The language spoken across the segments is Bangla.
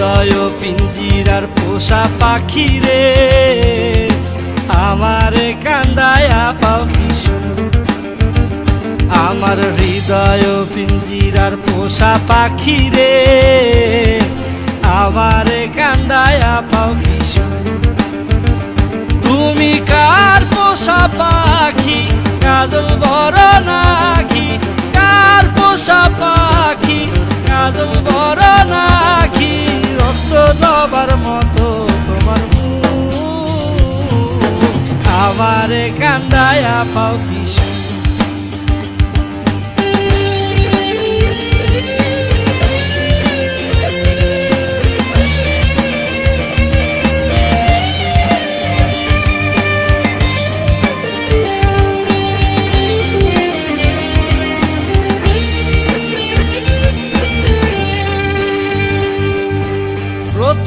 হৃদয় পিঞ্জিরার পোষা পাখি রে। আমার কান্দায়া পাও আমার হৃদয় পিঞ্জিরার পোষা পাখি রে। আমার কান্দায়া পাও তুমি কার পোষা পাখি? কাজল বড় নাকি? ပါれကန္တာယပေါတိရှ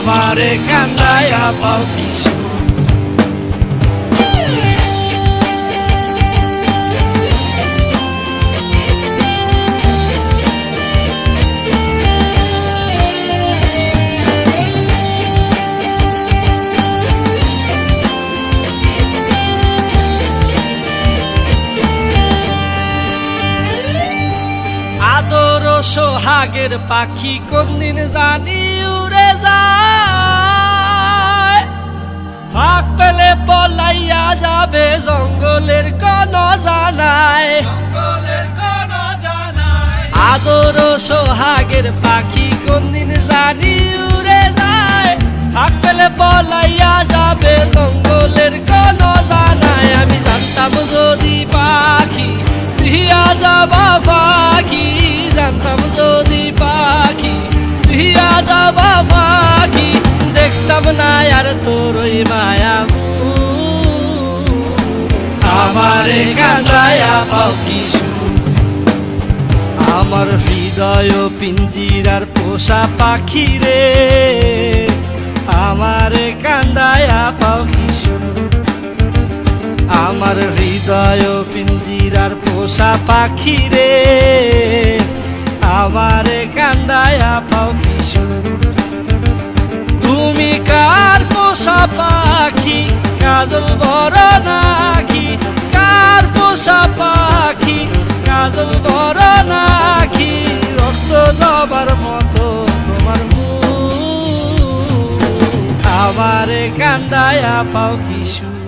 আমারে কান্দায়া পাও ও সোহাগের পাখি কোনদিন জানি যাবে জঙ্গলের কোন জানায়। আদর সোহাগের পাখি কোনদিন জানি উড়ে যায়। ফাঁক পেলে পলাইয়া যাবে জঙ্গলের কোন জানায়। আমি জানতাম যদি পাখি দিয়া যাবা পাখি, জানতাম যদি পাখি দিয়া যাবা পাখি, দেখতাম না আর তোর মায়া। পাও কিশু আমার হৃদয় পিঞ্জিরার পোষা পাখি রে। আমারে কান্দায়া পাও কিশোর আমার হৃদয় পিঞ্জিরার পোষা পাখি রে। আমারে কান্দায়া পাও কিশোর তুমি কার পোষা পাখি? কাজল বড় নাকি? পোষা পাখি কাজল বড় নাখি রক্ত জবার মতো তোমার আমারে কান্দায়া পাও কিশোর।